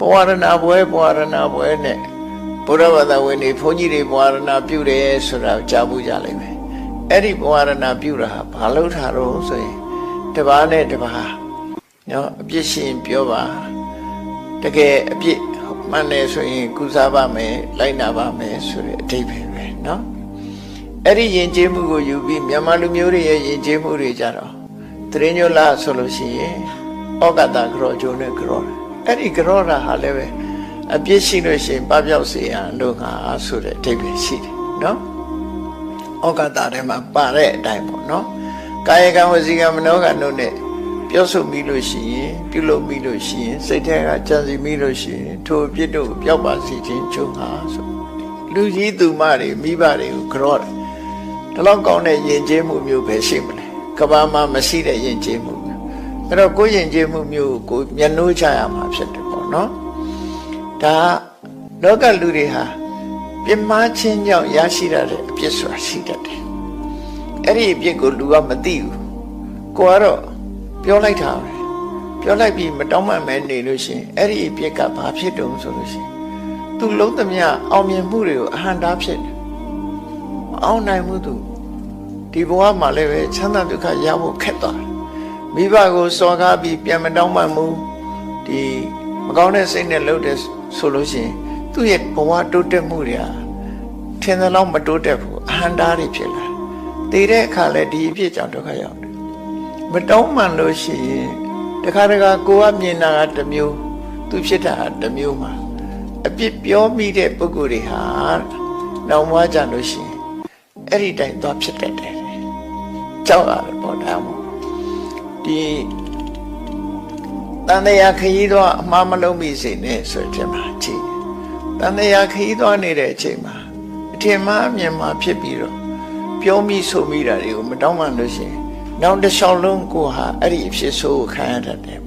ဘဝရဏပွဲဘဝရဏပွဲနဲ့ဘုရားဘာသာဝင်တွေဘုန်းကြီးတွေဘဝရဏပြုတယ်ဆိုတာကိုကြားဘူးကြလိမ့်မယ်အဲ့ဒီဘဝရဏပြုတာဟာဘာလို့ထားတော့ဆိုရင်တပားနဲ့တပားနော်အပြစ်ရှင်ပြောပါတကယ်အပြစ်မှန်တယ်ဆိုရင်ကုစားပါမယ်လိုက်နာပါမယ်ဆိုတဲ့အဓိပ္ပာယ်ပဲနော်အဲ့ဒီယဉ်ကျေးမှုကိုယူပြီးမြန်မာလူမျိုးတွေရဲ့ယဉ်ကျေးမှုတွေကြတော့တရင်ညိုလာဆိုလို့ရှိရင်ဩကတကြောဂျုံနဲ့ကြောတယ် အဲ့ဒီကြောတာဟာလည်းပဲအပြစ်ရှိလို့ရှိရင်ပပျောက်စေရန်လို့ငါဆိုတဲ့အဓိပ္ပာယ်ရှိတယ်နော်ဩကတထဲမှာပါတဲ့အတိုင်းပေါ့နော်ကာယကံဝစီကံမနောကံတို့နဲ့ပြောဆိုမိလို့ရှိရင်ပြုလုပ်မိလို့ရှိရင်စိတ်ထဲကကြံစီမိလို့ရှိရင်ထိုအပြစ်တို့ကိုပျောက်ပါစေခြင်းကျုံဟာဆိုလူကြီးသူမတွေမိဘတွေကိုကြောတယ်ဒီလောက်ကောင်းတဲ့ယဉ်ကျေးမှုမျိုးပဲရှိမလဲကဘာမှာမရှိတဲ့ယဉ်ကျေးမှုမျိုး အဲ့တော့ကိုယ်ယဉ်ကျေးမှုမျိုးကိုမျက်နှိုးချရမှာဖြစ်တယ်ပေါ့နော်ဒါလောကလူတွေဟာပြင်းမချင်းကြောင့်ရရှိရတဲ့အပြစ်ဆိုတာရှိတတ်တယ်အဲ့ဒီအပြစ်ကိုလူကမသိဘူးကိုကတော့ပြောလိုက်တာပဲပြောလိုက်ပြီးမတောင်းမှန်မဲနေလို့ရှိရင်အဲ့ဒီအပြစ်ကဘာဖြစ်တုံဆိုလို့ရှိရင်သူလုံးသမျှအောင်မြင်မှုတွေကိုအဟံတားဖြစ်တယ်မအောင်နိုင်မှုသူဒီဘဝမှာလည်းပဲချမ်းသာဒုက္ခရဖို့ခက်သွားတယ် မိဘကိုစော်ကားပြီးပြန်မတောင်းပန်မှုဒီမကောင်းတဲ့စိတ်နဲ့လှုပ်တဲ့ဆိုလို့ရှိရင်သူ့ရဲ့ဘဝတိုးတက်မှုတွေဟာထင်သလောက်မတိုးတက်ဘူးအဟံတားတွေဖြစ်လာတည်တဲ့အခါလဲဒီအဖြစ်ကြောင့်ဒုက္ခရောက်တယ်မတောင်းပန်လို့ရှိရင်တခါတခါကိုကမြင်တာကတစ်မျိုးသူဖြစ်တာကတစ်မျိုးမှာအပြစ်ပြောမိတဲ့ပုဂ္ဂိုလ်တွေဟာနောက်မှကြလို့ရှိရင်အဲ့ဒီတိုင်းသွားဖြစ်တတ်တယ်ကြောက်ရတယ်ပေါ့ဒါမို့ ဒီတန်တရားခရီးသွားအမှားမလုံးမိစေနဲ့ဆိုတဲ့မှာကြည့်တန်တရားခရီးသွားနေတဲ့အချိန်မှာအထင်မှားအမြင်မှာဖြစ်ပြီးတော့ပြောမိဆိုမိတာတွေကိုမတောင်းမှလို့ရှိရင်နောက်တစ်လျှောက်လုံးကိုဟာအဲ့ဒီအဖြစ်ဆိုးကိုခံရတတ်တယ်